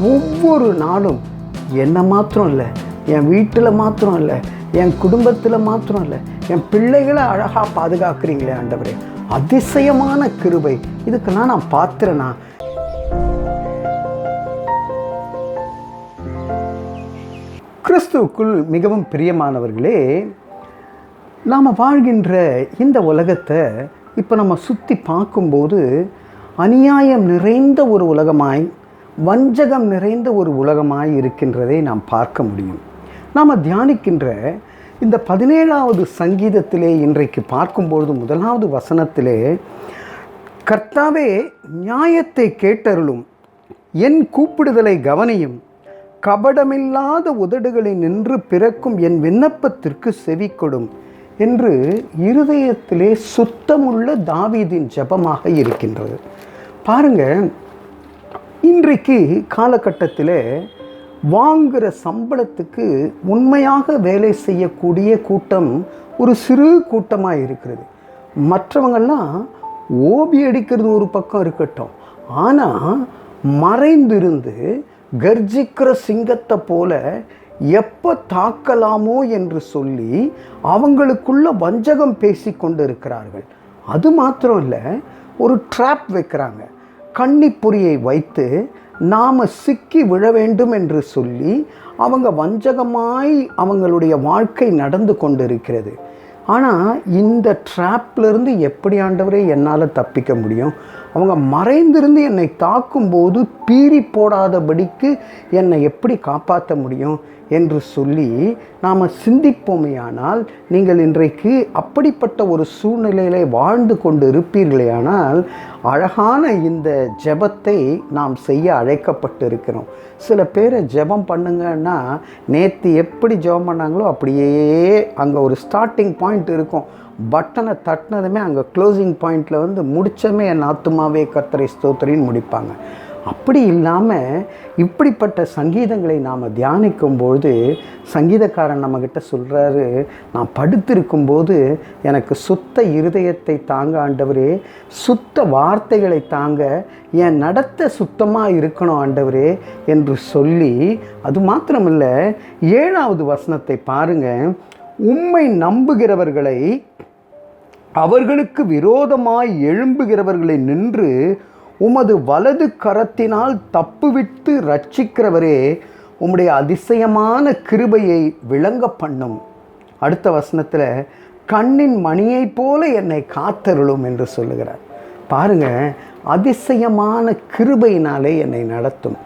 ஒவ்வொரு நாளும் என்னை மாத்திரம் இல்லை என் வீட்டில் மாத்திரம் இல்லை என் குடும்பத்தில் மாத்திரம் இல்லை என் பிள்ளைகளை அழகாக பாதுகாக்கிறீங்களே ஆண்டவரே. அதிசயமான கிருபை. இதுக்கெல்லாம் நான் பார்த்துறேனா கிறிஸ்துவுக்குள் மிகவும் பிரியமானவர்களே நாம் வாழ்கின்ற இந்த உலகத்தை இப்போ நம்ம சுற்றி பார்க்கும்போது அநியாயம் நிறைந்த ஒரு உலகமாய் வஞ்சகம் நிறைந்த ஒரு உலகமாய் இருக்கின்றதை நாம் பார்க்க முடியும். நாம் தியானிக்கின்ற இந்த பதினேழாவது சங்கீதத்திலே இன்றைக்கு பார்க்கும்பொழுது முதலாவது வசனத்திலே கர்த்தாவே நியாயத்தை கேட்டருளும். என் கூப்பிடுதலை கவனியும். கபடமில்லாத உதடுகளில் நின்று பிறக்கும் என் விண்ணப்பத்திற்கு செவிக்கொடும் என்று இருதயத்திலே சுத்தமுள்ள தாவீதின் ஜெபமாக இருக்கின்றது. பாருங்க இன்றைக்கு காலகட்டத்தில் வாங்குகிற சம்பளத்துக்கு உண்மையாக வேலை செய்யக்கூடிய கூட்டம் ஒரு சிறு கூட்டமாக இருக்கிறது. மற்றவங்கெல்லாம் ஓபி அடிக்கிறது ஒரு பக்கம் இருக்கட்டும். ஆனால் மறைந்திருந்து கர்ஜிக்கிற சிங்கத்தை போல எப்போ தாக்கலாமோ என்று சொல்லி அவங்களுக்குள்ள வஞ்சகம் பேசி கொண்டு இருக்கிறார்கள். அது மாத்திரம் இல்லை ஒரு ட்ராப் வைக்கிறாங்க. கன்னிப்புரியை வைத்து நாம் சிக்கி விழ வேண்டும் என்று சொல்லி அவங்க வஞ்சகமாய் அவங்களுடைய வாழ்க்கை நடந்து கொண்டிருக்கிறது. ஆனால் இந்த ட்ராப்லேருந்து எப்படி ஆண்டவரே என்னால் தப்பிக்க முடியும்? அவங்க மறைந்திருந்து என்னை தாக்கும்போது பீறி போடாதபடிக்கு என்னை எப்படி காப்பாற்ற முடியும் என்று சொல்லி நாம் சிந்திப்போமேயானால் நீங்கள் இன்றைக்கு அப்படிப்பட்ட ஒரு சூழ்நிலையிலே வாழ்ந்து கொண்டு இருப்பீர்களேயானால் அழகான இந்த ஜெபத்தை நாம் செய்ய அழைக்கப்பட்டு இருக்கிறோம் சில பேரை ஜெபம் பண்ணுங்கன்னா நேற்று எப்படி ஜெபம் பண்ணாங்களோ அப்படியே அங்கே ஒரு ஸ்டார்டிங் பாயிண்ட் இருக்கும். பட்டனை தட்டினதுமே அங்கே க்ளோசிங் பாயிண்டில் வந்து முடித்தமே என் ஆத்துமாவே கர்த்தரை ஸ்தோத்திரின்னு முடிப்பாங்க. அப்படி இல்லாமல் இப்படிப்பட்ட சங்கீதங்களை நாம் தியானிக்கும்பொழுது சங்கீதக்காரன் நம்மக்கிட்ட சொல்கிறாரு நான் படுத்திருக்கும்போது எனக்கு சுத்த இருதயத்தை தாங்க ஆண்டவரே சுத்த வார்த்தைகளை தாங்க என் நடத்த சுத்தமாக இருக்கணும் ஆண்டவரே என்று சொல்லி அது மாத்திரமில்லை ஏழாவது வசனத்தை பாருங்கள் உம்மை நம்புகிறவர்களை அவர்களுக்கு விரோதமாய் எழும்புகிறவர்களை நின்று உமது வலது கரத்தினால் தப்புவிட்டு ரட்சிக்கிறவரே உம்முடைய அதிசயமான கிருபையை விளங்க பண்ணும். அடுத்த வசனத்தில் கண்ணின் மணியைப் போல என்னை காத்தருளும் என்று சொல்லுகிறார். பாருங்க அதிசயமான கிருபையினாலே என்னை நடத்தும்.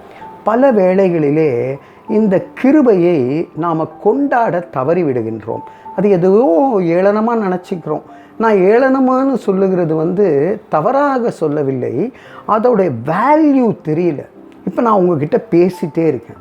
பல வேளைகளிலே இந்த கிருபையை நாம் கொண்டாட தவறிவிடுகின்றோம். அது எதுவோ ஏளனமாக நினச்சிக்கிறோம். நான் ஏளனமானு சொல்லுகிறது வந்து தவறாக சொல்லவில்லை. அதோடைய வேல்யூ தெரியல. இப்போ நான் உங்ககிட்ட பேசிட்டே இருக்கேன்.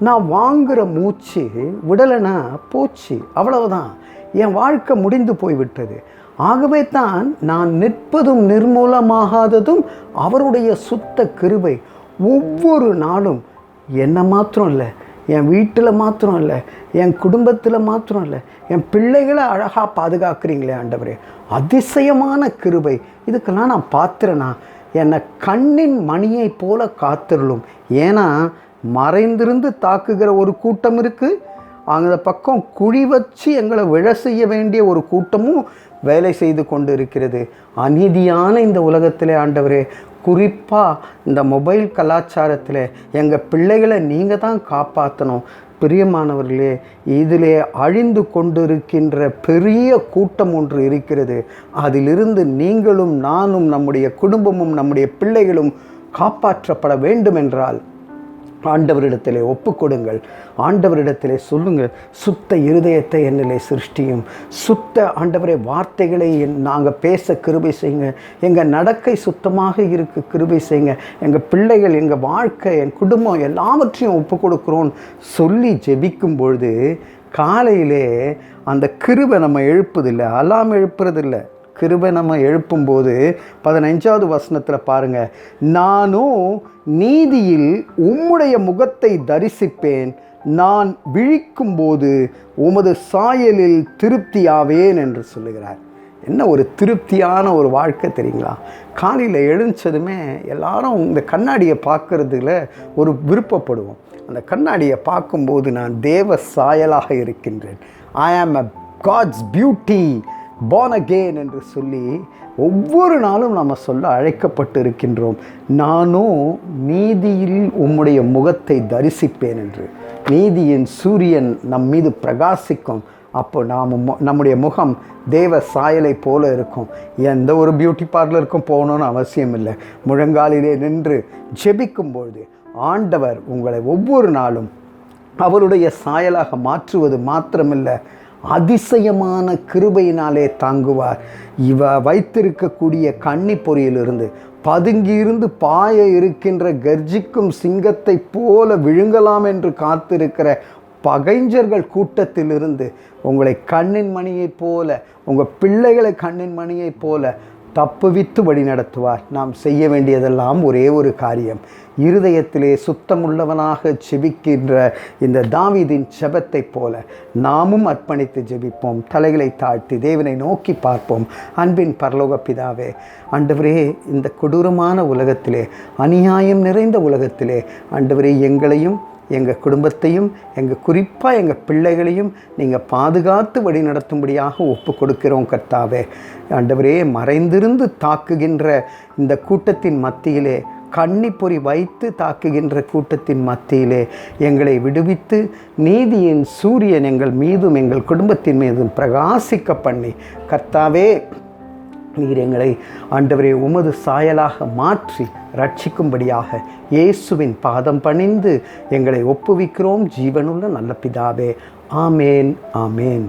நான் வாங்குகிற மூச்சு விடலைன்னா போச்சு. அவ்வளவுதான். என் வாழ்க்கை முடிந்து போய்விட்டது. ஆகவே தான் நான் நிற்பதும் நிர்மூலமாகாததும் அவருடைய சுத்த கிருபை. ஒவ்வொரு நாளும் என்னை மாத்திரம் இல்லை. என் வீட்டில் மாத்திரம் இல்லை. என் குடும்பத்தில் மாத்திரம் இல்லை. என் பிள்ளைகளை அழகாக பாதுகாக்கிறீங்களே ஆண்டவரே. அதிசயமான கிருபை. இதுக்கெல்லாம் நான் பார்த்துறேனா என்னை கண்ணின் மணியை போல காத்திருளும். ஏன்னா மறைந்திருந்து தாக்குகிற ஒரு கூட்டம் இருக்குது அந்த பக்கம் குழி வச்சு எங்களை விழ செய்ய வேண்டிய ஒரு கூட்டமும் வேலை செய்து கொண்டு இருக்கிறது. அநீதியான இந்த உலகத்திலே ஆண்டவரே குறிப்பாக இந்த மொபைல் கலாச்சாரத்தில் எங்கள் பிள்ளைகளை நீங்கள் தான் காப்பாற்றணும் பிரியமானவர்களே இதிலே அழிந்து கொண்டிருக்கின்ற பெரிய கூட்டம் ஒன்று இருக்கிறது. அதிலிருந்து நீங்களும் நானும் நம்முடைய குடும்பமும் நம்முடைய பிள்ளைகளும் காப்பாற்றப்பட வேண்டுமென்றால் ஆண்டவரிடத்திலே ஆண்டவரிடத்திலே ஒப்புக்கொடுங்கள். ஆண்டவரிடத்திலே சொல்லுங்கள். சுத்த இருதயத்தை என்னிலே சிருஷ்டியும். சுத்த ஆண்டவரே வார்த்தைகளை நாங்கள் பேச கிருபை செய்யுங்க. எங்கள் நடக்கை சுத்தமாக இருக்கு கிருபை செய்யுங்க. எங்கள் பிள்ளைகள் எங்கள் வாழ்க்கை என் குடும்பம் எல்லாவற்றையும் ஒப்பு கொடுக்குறோன்னு சொல்லி ஜெபிக்கும் பொழுது காலையிலே அந்த கிருபை நம்ம எழுப்புதில்லை அலாம் எழுப்புறதில்லை. கிருபை நம்ம எழுப்பும்போது பதினைஞ்சாவது வசனத்தில் பாருங்கள் நானும் நீதியில் உம்முடைய முகத்தை தரிசிப்பேன். நான் விழிக்கும்போது உமது சாயலில் திருப்தியாவேன் என்று சொல்லுகிறார். என்ன ஒரு திருப்தியான ஒரு வாழ்க்கை தெரியுங்களா? காலையில் எழுந்ததுமே எல்லாரும் இந்த கண்ணாடியை பார்க்குறதுல ஒரு விருப்பப்படுவோம். அந்த கண்ணாடியை பார்க்கும்போது நான் தேவ சாயலாக இருக்கின்றேன். I am a God's beauty born again என்று சொல்லி ஒவ்வொரு நாளும் நாம் சொல்ல அழைக்கப்பட்டு இருக்கின்றோம் நானும் நீதியில் உம்முடைய முகத்தை தரிசிப்பேன் என்று. நீதியின் சூரியன் நம் மீது பிரகாசிக்கும். அப்போ நாம் மு- நம்முடைய முகம் தேவ சாயலை போல இருக்கும். எந்த ஒரு பியூட்டி பார்லருக்கும் போகணும்னு அவசியம் இல்லை முழங்காலிலே நின்று ஜெபிக்கும் பொழுது ஆண்டவர் உங்களை ஒவ்வொரு நாளும் அவருடைய சாயலாக மாற்றுவது மாத்திரமில்லை. அதிசயமான கிருபையினாலே தாங்குவார். இவ வைத்திருக்கக்கூடிய கன்னி பொறியிலிருந்து பதுங்கியிருந்து பாய இருக்கின்ற கர்ஜிக்கும் சிங்கத்தை போல விழுங்கலாம் என்று காத்திருக்கிற பகைஞ்சர்கள் கூட்டத்திலிருந்து உங்களை கண்ணின் மணியைப் போல உங்கள் பிள்ளைகளை கண்ணின் மணியைப் போல தப்புவித்து வழி நடத்துவார். நாம் செய்ய வேண்டியதெல்லாம் ஒரே ஒரு காரியம். இருதயத்திலே சுத்தமுள்ளவனாக ஜெபிக்கின்ற இந்த தாவீதின் செபத்தைப் போல நாமும் அர்ப்பணித்து ஜெபிப்போம். தலைகளை தாழ்த்தி தேவனை நோக்கி பார்ப்போம். அன்பின் பரலோக பிதாவே ஆண்டவரே இந்த கொடூரமான உலகத்திலே அநியாயம் நிறைந்த உலகத்திலே ஆண்டவரே எங்களையும் எங்கள் குடும்பத்தையும் எங்கள் குறிப்பாக எங்கள் பிள்ளைகளையும் நீங்கள் பாதுகாத்து வழி நடத்தும்படியாக ஒப்பு கொடுக்கிறோம் கர்த்தாவே. ஆண்டவரே மறைந்திருந்து தாக்குகின்ற இந்த கூட்டத்தின் மத்தியிலே கன்னிப்பொறி வைத்து தாக்குகின்ற கூட்டத்தின் மத்தியிலே எங்களை விடுவித்து நீதியின் சூரியன் எங்கள் மீதும் எங்கள் குடும்பத்தின் மீதும் பிரகாசிக்க பண்ணி கர்த்தாவே நீர் எங்களை ஆண்டவரே உமது சாயலாக மாற்றி ரட்சிக்கும்படியாக இயேசுவின் பாதம் பணிந்து எங்களை ஒப்புவிக்கிறோம். ஜீவனுள்ள நல்ல பிதாவே. ஆமேன் ஆமேன்.